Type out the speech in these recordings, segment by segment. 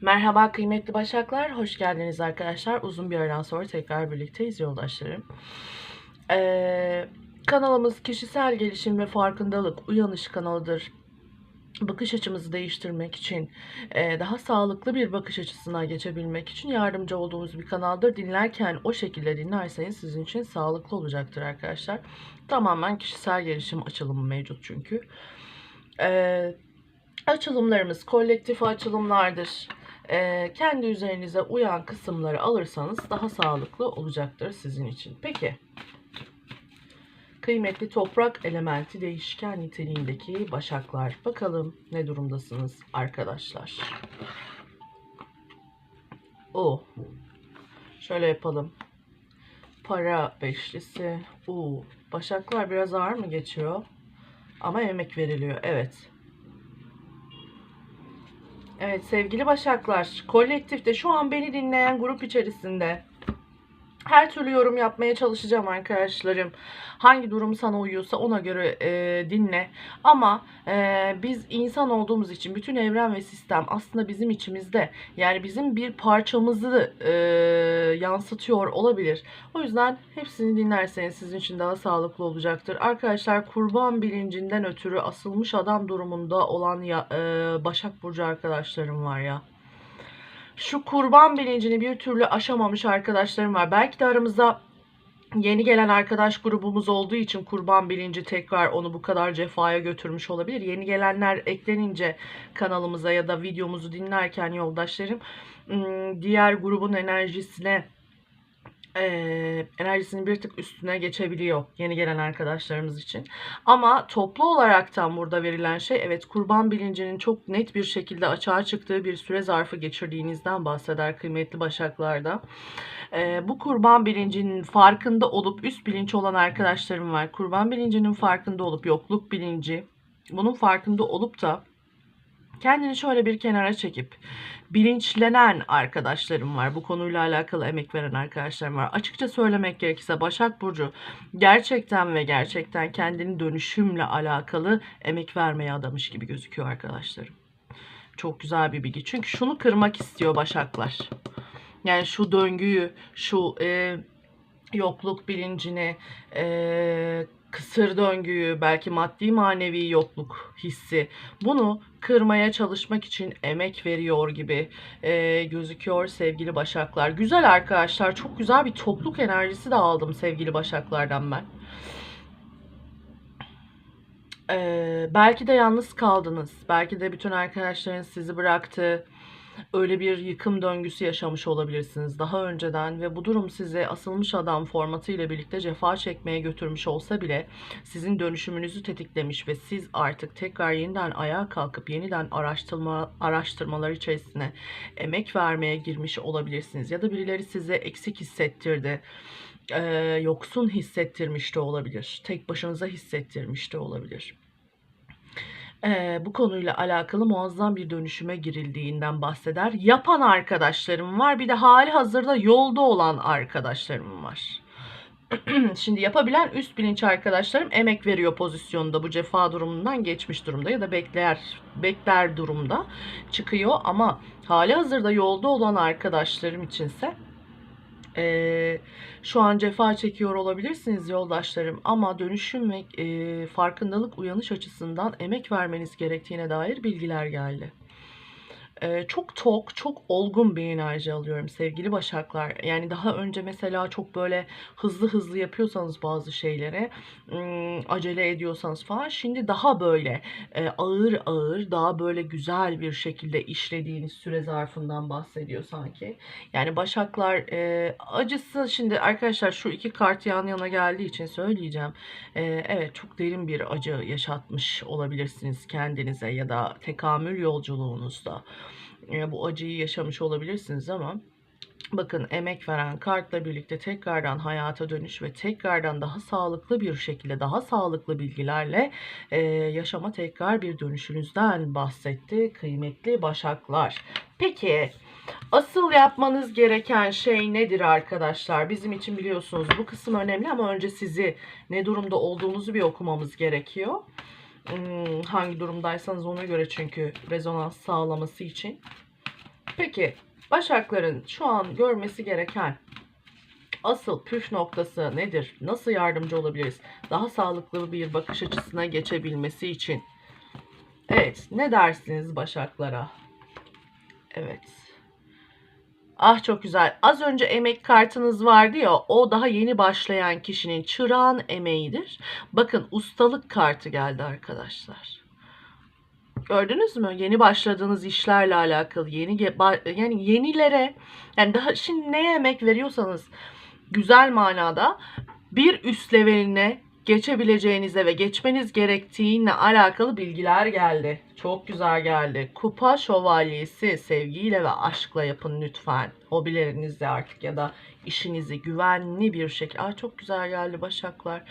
Merhaba kıymetli başaklar, hoş geldiniz arkadaşlar. Uzun bir aradan sonra tekrar birlikteyiz yoldaşlarım. Ee, kanalımız kişisel gelişim ve farkındalık uyanış kanalıdır. Bakış açımızı değiştirmek için, e, daha sağlıklı bir bakış açısına geçebilmek için yardımcı olduğumuz bir kanaldır. Dinlerken o şekilde dinlerseniz sizin için sağlıklı olacaktır arkadaşlar. Tamamen kişisel gelişim açılımı mevcut çünkü. Ee, açılımlarımız kolektif açılımlardır. Ee, kendi üzerinize uyan kısımları alırsanız daha sağlıklı olacaktır sizin için. Peki. Kıymetli toprak elementi değişken niteliğindeki başaklar. Bakalım ne durumdasınız arkadaşlar. O. Şöyle yapalım. Para beşlisi. U. Başaklar biraz ağır mı geçiyor? Ama emek veriliyor. Evet. Evet sevgili Başaklar, kolektifte şu an beni dinleyen grup içerisinde her türlü yorum yapmaya çalışacağım arkadaşlarım. Hangi durum sana uyuyorsa ona göre e, dinle. Ama e, biz insan olduğumuz için bütün evren ve sistem aslında bizim içimizde. Yani bizim bir parçamızı e, yansıtıyor olabilir. O yüzden hepsini dinlerseniz sizin için daha sağlıklı olacaktır. Arkadaşlar kurban bilincinden ötürü asılmış adam durumunda olan ya, e, Başak Burcu arkadaşlarım var ya şu kurban bilincini bir türlü aşamamış arkadaşlarım var. Belki de aramızda yeni gelen arkadaş grubumuz olduğu için kurban bilinci tekrar onu bu kadar cefaya götürmüş olabilir. Yeni gelenler eklenince kanalımıza ya da videomuzu dinlerken yoldaşlarım ım, diğer grubun enerjisine eee, enerjisinin bir tık üstüne geçebiliyor yeni gelen arkadaşlarımız için. Ama toplu olaraktan burada verilen şey evet kurban bilincinin çok net bir şekilde açığa çıktığı bir süre zarfı geçirdiğinizden bahseder kıymetli başaklarda. Eee, bu kurban bilincinin farkında olup üst bilinç olan arkadaşlarım var. Kurban bilincinin farkında olup yokluk bilinci bunun farkında olup da kendini şöyle bir kenara çekip bilinçlenen arkadaşlarım var. Bu konuyla alakalı emek veren arkadaşlarım var. Açıkça söylemek gerekirse Başak Burcu gerçekten ve gerçekten kendini dönüşümle alakalı emek vermeye adamış gibi gözüküyor arkadaşlarım. Çok güzel bir bilgi. Çünkü şunu kırmak istiyor Başaklar. Yani şu döngüyü, şu e, yokluk bilincini, e, kısır döngüyü, belki maddi manevi yokluk hissi bunu kırmaya çalışmak için emek veriyor gibi e, gözüküyor sevgili başaklar. Güzel arkadaşlar, çok güzel bir topluluk enerjisi de aldım sevgili başaklardan ben. Ee, belki de yalnız kaldınız. Belki de bütün arkadaşlarınız sizi bıraktı. Öyle bir yıkım döngüsü yaşamış olabilirsiniz daha önceden ve bu durum sizi asılmış adam formatı ile birlikte cefa çekmeye götürmüş olsa bile sizin dönüşümünüzü tetiklemiş ve siz artık tekrar yeniden ayağa kalkıp yeniden araştırma araştırmalar içerisine emek vermeye girmiş olabilirsiniz ya da birileri size eksik hissettirdi. Ee, yoksun hissettirmiş de olabilir. Tek başınıza hissettirmiş de olabilir. Ee, bu konuyla alakalı muazzam bir dönüşüme girildiğinden bahseder. Yapan arkadaşlarım var. Bir de hali hazırda yolda olan arkadaşlarım var. Şimdi yapabilen üst bilinç arkadaşlarım emek veriyor pozisyonda bu cefa durumundan geçmiş durumda ya da bekler bekler durumda çıkıyor ama hali hazırda yolda olan arkadaşlarım içinse eee, şu an cefa çekiyor olabilirsiniz yoldaşlarım ama dönüşüm ve eee, farkındalık uyanış açısından emek vermeniz gerektiğine dair bilgiler geldi. Çok tok, çok olgun bir enerji alıyorum sevgili başaklar. Yani daha önce mesela çok böyle hızlı hızlı yapıyorsanız bazı şeyleri, ım, acele ediyorsanız falan şimdi daha böyle ağır ağır, daha böyle güzel bir şekilde işlediğiniz süre zarfından bahsediyor sanki. Yani başaklar e, acısı şimdi arkadaşlar şu iki kart yan yana geldiği için söyleyeceğim. Evet çok derin bir acı yaşatmış olabilirsiniz kendinize ya da tekamül yolculuğunuzda. Bu acıyı yaşamış olabilirsiniz ama bakın emek veren kartla birlikte tekrardan hayata dönüş ve tekrardan daha sağlıklı bir şekilde daha sağlıklı bilgilerle e, yaşama tekrar bir dönüşünüzden bahsetti kıymetli başaklar. Peki asıl yapmanız gereken şey nedir arkadaşlar? Bizim için biliyorsunuz bu kısım önemli ama önce sizi ne durumda olduğunuzu bir okumamız gerekiyor. Hmm, hangi durumdaysanız ona göre çünkü rezonans sağlaması için. Peki Başakların şu an görmesi gereken asıl püf noktası nedir? Nasıl yardımcı olabiliriz? Daha sağlıklı bir bakış açısına geçebilmesi için. Evet, ne dersiniz Başaklara? Evet. Ah çok güzel. Az önce emek kartınız vardı ya, o daha yeni başlayan kişinin çırağın emeğidir. Bakın ustalık kartı geldi arkadaşlar. Gördünüz mü? Yeni başladığınız işlerle alakalı yeni yani yenilere yani daha şimdi neye emek veriyorsanız güzel manada bir üst leveline geçebileceğinize ve geçmeniz gerektiğine alakalı bilgiler geldi. Çok güzel geldi. Kupa şövalyesi sevgiyle ve aşkla yapın lütfen. Hobilerinizde artık ya da işinizi güvenli bir şekilde. Aa, çok güzel geldi Başaklar.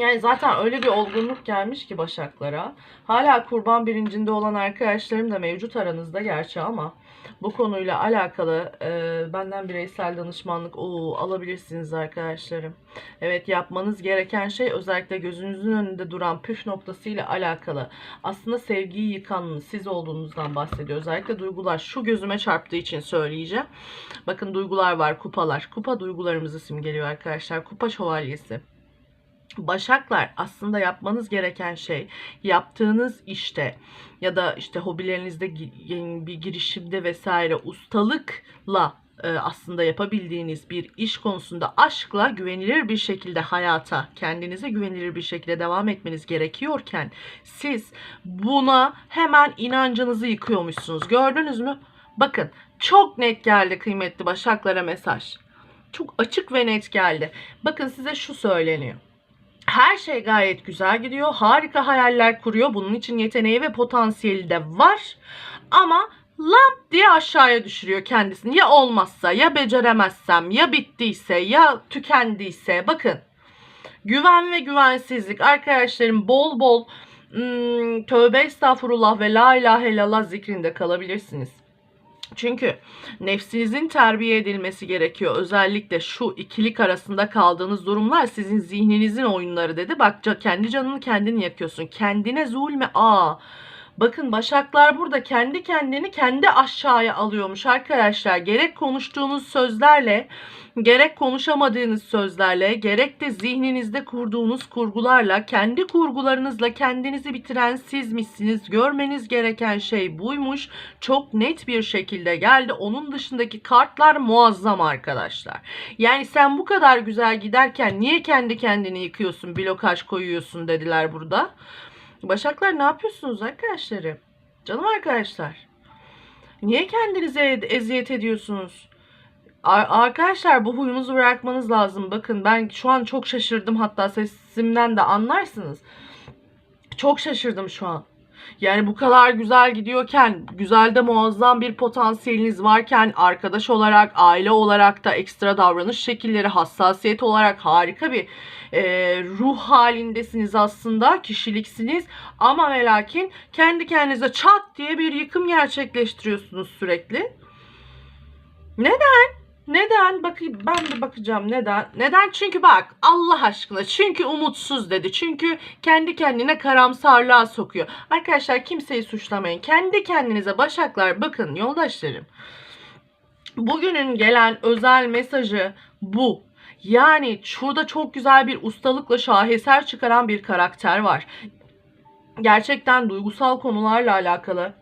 Yani zaten öyle bir olgunluk gelmiş ki Başaklara. Hala kurban bilincinde olan arkadaşlarım da mevcut aranızda gerçi ama bu konuyla alakalı e, benden bireysel danışmanlık oo, alabilirsiniz arkadaşlarım. Evet yapmanız gereken şey özellikle gözünüzün önünde duran püf noktasıyla alakalı. Aslında sevgiyi yıkanın siz olduğunuzdan bahsediyor. Özellikle duygular şu gözüme çarptığı için söyleyeceğim. Bakın duygular var kupalar. Kupa duygularımızı simgeliyor arkadaşlar. Kupa şövalyesi. Başaklar aslında yapmanız gereken şey yaptığınız işte ya da işte hobilerinizde bir girişimde vesaire ustalıkla e, aslında yapabildiğiniz bir iş konusunda aşkla güvenilir bir şekilde hayata kendinize güvenilir bir şekilde devam etmeniz gerekiyorken siz buna hemen inancınızı yıkıyormuşsunuz. Gördünüz mü? Bakın çok net geldi kıymetli Başaklara mesaj. Çok açık ve net geldi. Bakın size şu söyleniyor. Her şey gayet güzel gidiyor. Harika hayaller kuruyor. Bunun için yeteneği ve potansiyeli de var. Ama lamp diye aşağıya düşürüyor kendisini. Ya olmazsa, ya beceremezsem, ya bittiyse, ya tükendiyse. Bakın. Güven ve güvensizlik. Arkadaşlarım bol bol hmm, tövbe estağfurullah ve la ilahe illallah zikrinde kalabilirsiniz. Çünkü nefsinizin terbiye edilmesi gerekiyor. Özellikle şu ikilik arasında kaldığınız durumlar sizin zihninizin oyunları dedi. Bak kendi canını kendin yakıyorsun. Kendine zulme. Aa. Bakın başaklar burada kendi kendini kendi aşağıya alıyormuş arkadaşlar. Gerek konuştuğunuz sözlerle, gerek konuşamadığınız sözlerle, gerek de zihninizde kurduğunuz kurgularla, kendi kurgularınızla kendinizi bitiren sizmişsiniz. Görmeniz gereken şey buymuş. Çok net bir şekilde geldi. Onun dışındaki kartlar muazzam arkadaşlar. Yani sen bu kadar güzel giderken niye kendi kendini yıkıyorsun, blokaj koyuyorsun dediler burada. Başaklar ne yapıyorsunuz arkadaşlarım? Canım arkadaşlar. Niye kendinize eziyet ediyorsunuz? Ar- arkadaşlar bu huyunuzu bırakmanız lazım. Bakın ben şu an çok şaşırdım hatta sesimden de anlarsınız. Çok şaşırdım şu an. Yani bu kadar güzel gidiyorken, güzelde muazzam bir potansiyeliniz varken, arkadaş olarak, aile olarak da ekstra davranış şekilleri, hassasiyet olarak harika bir e, ruh halindesiniz aslında, kişiliksiniz. Ama ve lakin kendi kendinize çat diye bir yıkım gerçekleştiriyorsunuz sürekli. Neden? Neden? Bakayım ben de bakacağım neden? Neden? Çünkü bak Allah aşkına çünkü umutsuz dedi. Çünkü kendi kendine karamsarlığa sokuyor. Arkadaşlar kimseyi suçlamayın. Kendi kendinize başaklar bakın yoldaşlarım. Bugünün gelen özel mesajı bu. Yani şurada çok güzel bir ustalıkla şaheser çıkaran bir karakter var. Gerçekten duygusal konularla alakalı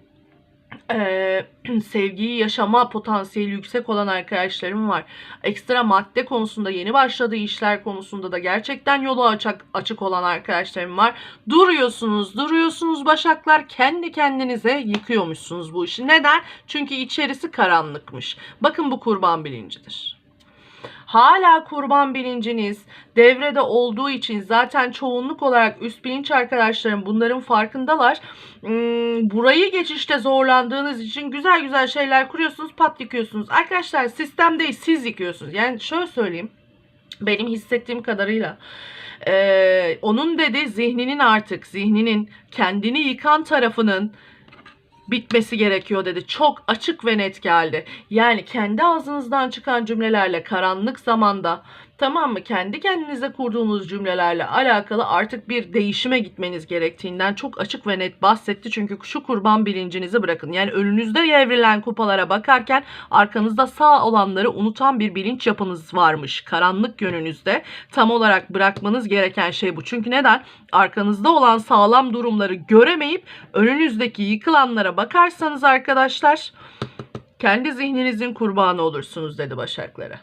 eee, sevgiyi yaşama potansiyeli yüksek olan arkadaşlarım var. Ekstra madde konusunda yeni başladığı işler konusunda da gerçekten yolu açık, açık olan arkadaşlarım var. Duruyorsunuz, duruyorsunuz başaklar kendi kendinize yıkıyormuşsunuz bu işi. Neden? Çünkü içerisi karanlıkmış. Bakın bu kurban bilincidir. Hala kurban bilinciniz devrede olduğu için zaten çoğunluk olarak üst bilinç arkadaşlarım bunların farkındalar. Hmm, burayı geçişte zorlandığınız için güzel güzel şeyler kuruyorsunuz pat yıkıyorsunuz. Arkadaşlar sistem değil siz yıkıyorsunuz. Yani şöyle söyleyeyim benim hissettiğim kadarıyla eee, onun dedi zihninin artık zihninin kendini yıkan tarafının bitmesi gerekiyor dedi. Çok açık ve net geldi. Yani kendi ağzınızdan çıkan cümlelerle karanlık zamanda Tamam mı? Kendi kendinize kurduğunuz cümlelerle alakalı artık bir değişime gitmeniz gerektiğinden çok açık ve net bahsetti. Çünkü şu kurban bilincinizi bırakın. Yani önünüzde evrilen kupalara bakarken arkanızda sağ olanları unutan bir bilinç yapınız varmış. Karanlık yönünüzde tam olarak bırakmanız gereken şey bu. Çünkü neden? Arkanızda olan sağlam durumları göremeyip önünüzdeki yıkılanlara bakarsanız arkadaşlar kendi zihninizin kurbanı olursunuz dedi Başaklara.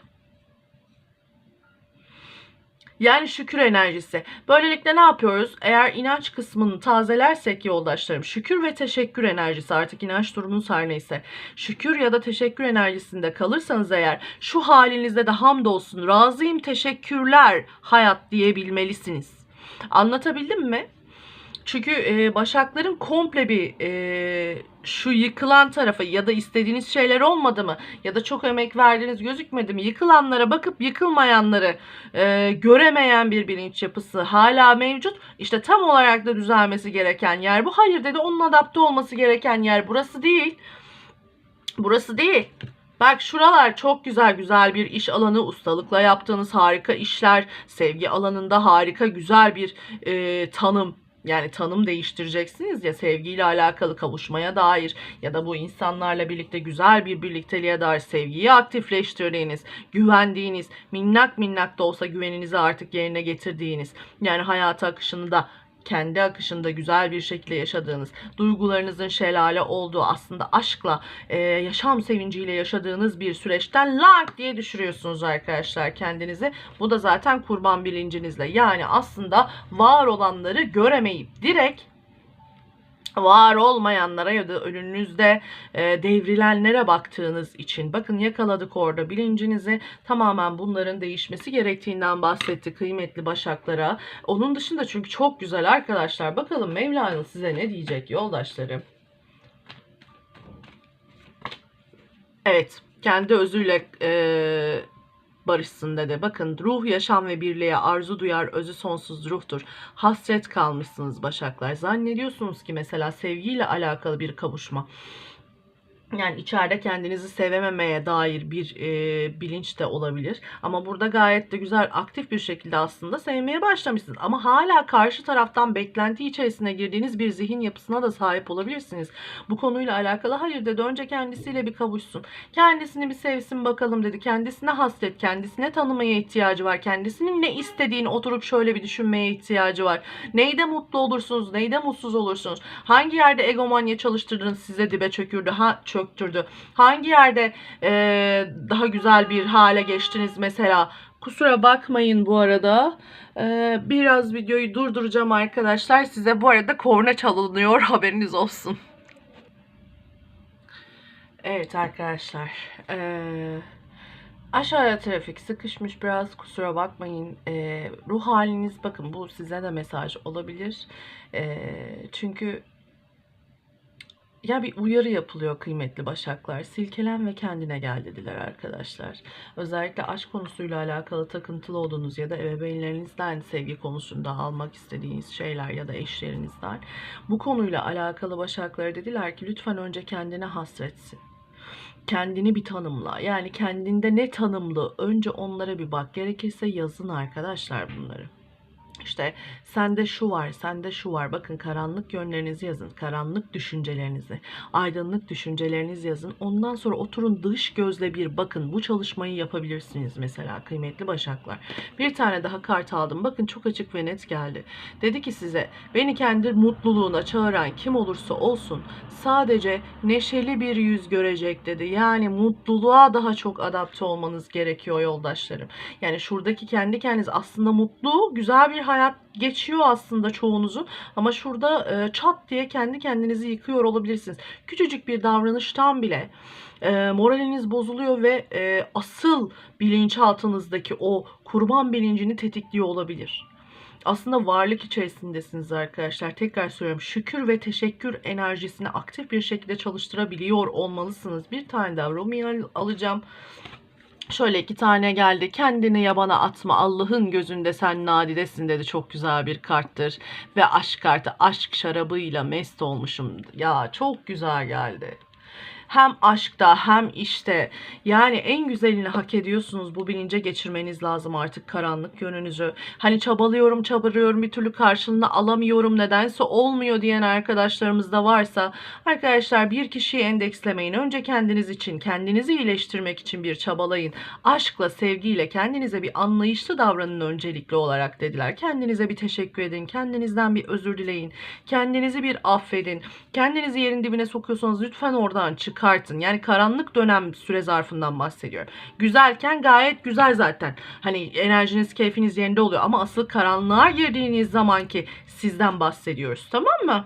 Yani şükür enerjisi. Böylelikle ne yapıyoruz? Eğer inanç kısmını tazelersek yoldaşlarım, şükür ve teşekkür enerjisi artık inanç durumunuz her neyse. Şükür ya da teşekkür enerjisinde kalırsanız eğer şu halinizde de hamdolsun, razıyım, teşekkürler hayat diyebilmelisiniz. Anlatabildim mi? Çünkü e, başakların komple bir e, şu yıkılan tarafı ya da istediğiniz şeyler olmadı mı ya da çok emek verdiğiniz gözükmedi mi yıkılanlara bakıp yıkılmayanları e, göremeyen bir bilinç yapısı hala mevcut. İşte tam olarak da düzelmesi gereken yer bu. Hayır dedi onun adapte olması gereken yer burası değil. Burası değil. Bak şuralar çok güzel güzel bir iş alanı, ustalıkla yaptığınız harika işler, sevgi alanında harika güzel bir e, tanım, yani tanım değiştireceksiniz ya sevgiyle alakalı kavuşmaya dair ya da bu insanlarla birlikte güzel bir birlikteliğe dair sevgiyi aktifleştirdiğiniz, güvendiğiniz, minnak minnak da olsa güveninizi artık yerine getirdiğiniz, yani hayata akışını da kendi akışında güzel bir şekilde yaşadığınız, duygularınızın şelale olduğu aslında aşkla, e, yaşam sevinciyle yaşadığınız bir süreçten lank diye düşürüyorsunuz arkadaşlar kendinizi. Bu da zaten kurban bilincinizle. Yani aslında var olanları göremeyip direkt var olmayanlara ya da önünüzde e, devrilenlere baktığınız için bakın yakaladık orada bilincinizi tamamen bunların değişmesi gerektiğinden bahsetti kıymetli başaklara. Onun dışında çünkü çok güzel arkadaşlar bakalım Mevlana size ne diyecek yoldaşlarım. Evet kendi özüyle e, barışsın dedi. Bakın ruh yaşam ve birliğe arzu duyar özü sonsuz ruhtur. Hasret kalmışsınız başaklar. Zannediyorsunuz ki mesela sevgiyle alakalı bir kavuşma yani içeride kendinizi sevememeye dair bir e, bilinç de olabilir. Ama burada gayet de güzel aktif bir şekilde aslında sevmeye başlamışsınız. Ama hala karşı taraftan beklenti içerisine girdiğiniz bir zihin yapısına da sahip olabilirsiniz. Bu konuyla alakalı hayır dedi önce kendisiyle bir kavuşsun. Kendisini bir sevsin bakalım dedi. Kendisine hasret, kendisine tanımaya ihtiyacı var. Kendisinin ne istediğini oturup şöyle bir düşünmeye ihtiyacı var. Neyde mutlu olursunuz, neyde mutsuz olursunuz. Hangi yerde egomanya çalıştırdınız size dibe çökürdü. Ha, çöktürdü? Hangi yerde e, daha güzel bir hale geçtiniz mesela? Kusura bakmayın bu arada. Ee, biraz videoyu durduracağım arkadaşlar. Size bu arada korna çalınıyor haberiniz olsun. Evet arkadaşlar. Ee, aşağıya trafik sıkışmış biraz kusura bakmayın. Ee, ruh haliniz bakın bu size de mesaj olabilir. Ee, çünkü ya bir uyarı yapılıyor kıymetli başaklar. Silkelen ve kendine gel dediler arkadaşlar. Özellikle aşk konusuyla alakalı takıntılı olduğunuz ya da ebeveynlerinizden sevgi konusunda almak istediğiniz şeyler ya da eşlerinizden bu konuyla alakalı başaklara dediler ki lütfen önce kendine hasretsin kendini bir tanımla. Yani kendinde ne tanımlı önce onlara bir bak. Gerekirse yazın arkadaşlar bunları. İşte sende şu var, sende şu var. Bakın karanlık yönlerinizi yazın. Karanlık düşüncelerinizi, aydınlık düşüncelerinizi yazın. Ondan sonra oturun dış gözle bir bakın. Bu çalışmayı yapabilirsiniz mesela kıymetli başaklar. Bir tane daha kart aldım. Bakın çok açık ve net geldi. Dedi ki size beni kendi mutluluğuna çağıran kim olursa olsun sadece neşeli bir yüz görecek dedi. Yani mutluluğa daha çok adapte olmanız gerekiyor yoldaşlarım. Yani şuradaki kendi kendiniz aslında mutlu, güzel bir hayat geçiyor aslında çoğunuzun ama şurada e, çat diye kendi kendinizi yıkıyor olabilirsiniz. Küçücük bir davranıştan bile e, moraliniz bozuluyor ve e, asıl bilinçaltınızdaki o kurban bilincini tetikliyor olabilir. Aslında varlık içerisindesiniz arkadaşlar. Tekrar söylüyorum. Şükür ve teşekkür enerjisini aktif bir şekilde çalıştırabiliyor olmalısınız. Bir tane daha Romeo alacağım. Şöyle iki tane geldi. Kendini yabana atma. Allah'ın gözünde sen nadidesin dedi. Çok güzel bir karttır. Ve aşk kartı. Aşk şarabıyla mest olmuşum. Ya çok güzel geldi. Hem aşkta hem işte yani en güzelini hak ediyorsunuz. Bu bilince geçirmeniz lazım artık karanlık yönünüzü. Hani çabalıyorum çabalıyorum bir türlü karşılığını alamıyorum nedense olmuyor diyen arkadaşlarımız da varsa arkadaşlar bir kişiyi endekslemeyin. Önce kendiniz için kendinizi iyileştirmek için bir çabalayın. Aşkla sevgiyle kendinize bir anlayışlı davranın öncelikli olarak dediler. Kendinize bir teşekkür edin. Kendinizden bir özür dileyin. Kendinizi bir affedin. Kendinizi yerin dibine sokuyorsanız lütfen oradan çıkartın. Yani karanlık dönem süre zarfından bahsediyorum. Güzelken gayet güzel zaten. Hani enerjiniz, keyfiniz yerinde oluyor ama asıl karanlığa girdiğiniz zamanki sizden bahsediyoruz. Tamam mı?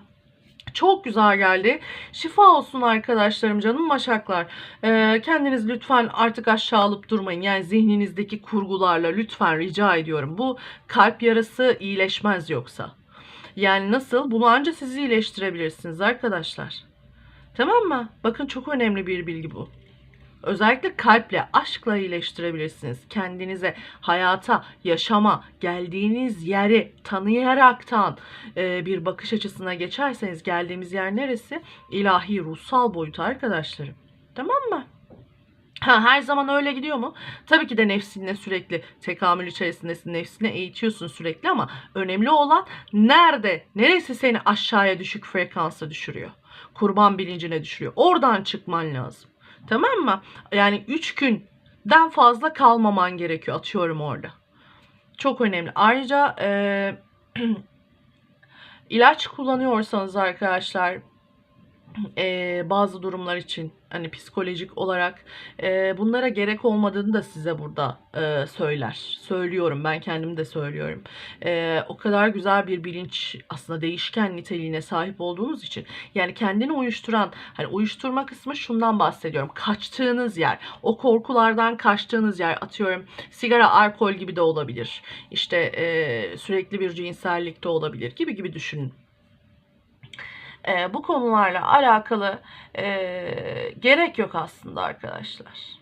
Çok güzel geldi. Şifa olsun arkadaşlarım, canım maşaklar. Ee, kendiniz lütfen artık aşağı alıp durmayın. Yani zihninizdeki kurgularla lütfen rica ediyorum. Bu kalp yarası iyileşmez yoksa. Yani nasıl? Bunu anca siz iyileştirebilirsiniz arkadaşlar. Tamam mı? Bakın çok önemli bir bilgi bu. Özellikle kalple, aşkla iyileştirebilirsiniz. Kendinize, hayata, yaşama, geldiğiniz yeri tanıyaraktan e, bir bakış açısına geçerseniz geldiğimiz yer neresi? İlahi, ruhsal boyut arkadaşlarım. Tamam mı? Ha, her zaman öyle gidiyor mu? Tabii ki de nefsinle sürekli tekamül içerisindesin, nefsine eğitiyorsun sürekli ama önemli olan nerede, neresi seni aşağıya düşük frekansa düşürüyor? Kurban bilincine düşürüyor. Oradan çıkman lazım. Tamam mı? Yani 3 günden fazla kalmaman gerekiyor atıyorum orada. Çok önemli. Ayrıca e, ilaç kullanıyorsanız arkadaşlar e, bazı durumlar için hani psikolojik olarak e, bunlara gerek olmadığını da size burada e, söyler. Söylüyorum ben kendim de söylüyorum. E, o kadar güzel bir bilinç aslında değişken niteliğine sahip olduğunuz için yani kendini uyuşturan hani uyuşturma kısmı şundan bahsediyorum. Kaçtığınız yer, o korkulardan kaçtığınız yer atıyorum sigara, alkol gibi de olabilir. İşte e, sürekli bir cinsellikte olabilir gibi gibi düşünün bu konularla alakalı gerek yok aslında arkadaşlar.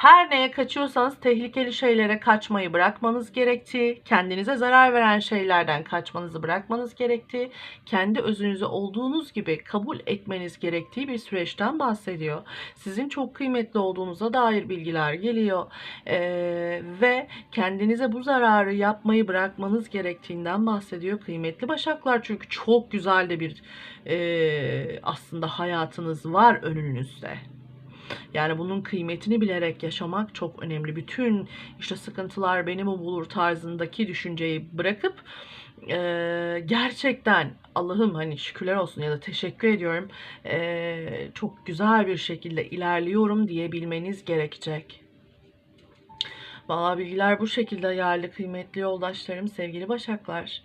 Her neye kaçıyorsanız tehlikeli şeylere kaçmayı bırakmanız gerektiği, kendinize zarar veren şeylerden kaçmanızı bırakmanız gerektiği, kendi özünüzü olduğunuz gibi kabul etmeniz gerektiği bir süreçten bahsediyor. Sizin çok kıymetli olduğunuza dair bilgiler geliyor ee, ve kendinize bu zararı yapmayı bırakmanız gerektiğinden bahsediyor. Kıymetli başaklar çünkü çok güzel de bir e, aslında hayatınız var önünüzde. Yani bunun kıymetini bilerek yaşamak çok önemli. Bütün işte sıkıntılar beni mi bulur tarzındaki düşünceyi bırakıp e, gerçekten Allah'ım hani şükürler olsun ya da teşekkür ediyorum e, çok güzel bir şekilde ilerliyorum diyebilmeniz gerekecek. Valla bilgiler bu şekilde geldi kıymetli yoldaşlarım, sevgili başaklar.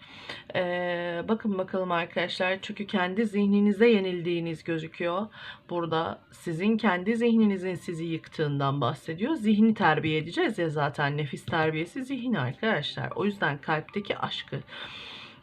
Ee, bakın bakalım arkadaşlar çünkü kendi zihninize yenildiğiniz gözüküyor. Burada sizin kendi zihninizin sizi yıktığından bahsediyor. Zihni terbiye edeceğiz ya zaten nefis terbiyesi zihin arkadaşlar. O yüzden kalpteki aşkı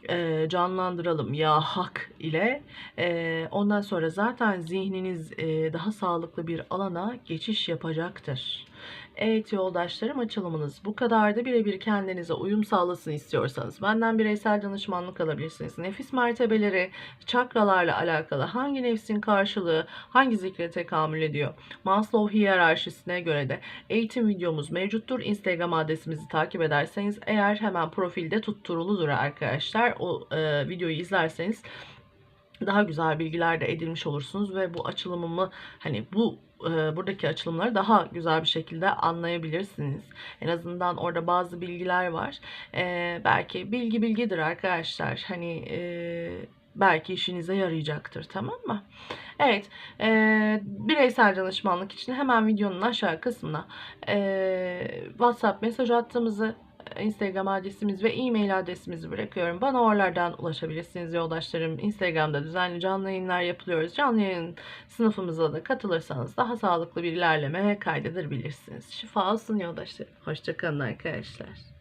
e, canlandıralım ya hak ile e, ondan sonra zaten zihniniz e, daha sağlıklı bir alana geçiş yapacaktır. Evet yoldaşlarım açılımınız bu kadardı. Birebir kendinize uyum sağlasın istiyorsanız benden bireysel danışmanlık alabilirsiniz. Nefis mertebeleri, çakralarla alakalı hangi nefsin karşılığı hangi zikre tekamül ediyor? Maslow hiyerarşisine göre de eğitim videomuz mevcuttur. Instagram adresimizi takip ederseniz eğer hemen profilde tutturuludur arkadaşlar. O e, videoyu izlerseniz daha güzel bilgiler de edinmiş olursunuz ve bu açılımımı hani bu e, buradaki açılımları daha güzel bir şekilde anlayabilirsiniz. En azından orada bazı bilgiler var. E, belki bilgi bilgidir arkadaşlar. Hani e, belki işinize yarayacaktır tamam mı? Evet e, bireysel danışmanlık için hemen videonun aşağı kısmına WhatsApp mesaj attığımızı Instagram adresimiz ve e-mail adresimizi bırakıyorum. Bana oralardan ulaşabilirsiniz yoldaşlarım. Instagram'da düzenli canlı yayınlar yapılıyoruz. Canlı yayın sınıfımıza da katılırsanız daha sağlıklı bir ilerleme kaydedebilirsiniz. Şifa olsun yoldaşlarım. Hoşçakalın arkadaşlar.